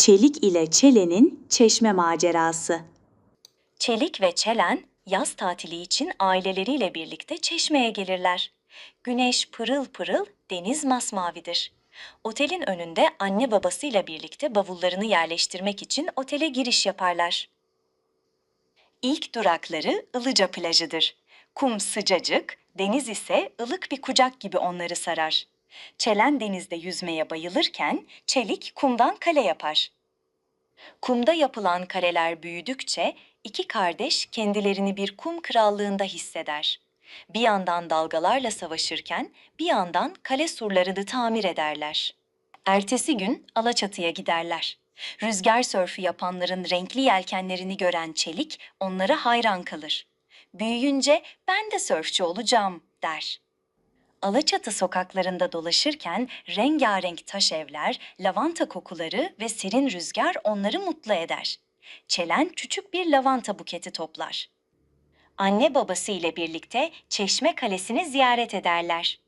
Çelik ile Çelen'in çeşme macerası. Çelik ve Çelen yaz tatili için aileleriyle birlikte çeşmeye gelirler. Güneş pırıl pırıl, deniz masmavidir. Otelin önünde anne babasıyla birlikte bavullarını yerleştirmek için otele giriş yaparlar. İlk durakları Ilıca plajıdır. Kum sıcacık, deniz ise ılık bir kucak gibi onları sarar. Çelen denizde yüzmeye bayılırken Çelik kumdan kale yapar. Kumda yapılan kaleler büyüdükçe iki kardeş kendilerini bir kum krallığında hisseder. Bir yandan dalgalarla savaşırken bir yandan kale surlarını tamir ederler. Ertesi gün Alaçatı'ya giderler. Rüzgar sörfü yapanların renkli yelkenlerini gören Çelik onlara hayran kalır. Büyüyünce ben de sörfçü olacağım der. Alaçatı sokaklarında dolaşırken rengarenk taş evler, lavanta kokuları ve serin rüzgar onları mutlu eder. Çelen küçük bir lavanta buketi toplar. Anne babası ile birlikte Çeşme Kalesi'ni ziyaret ederler.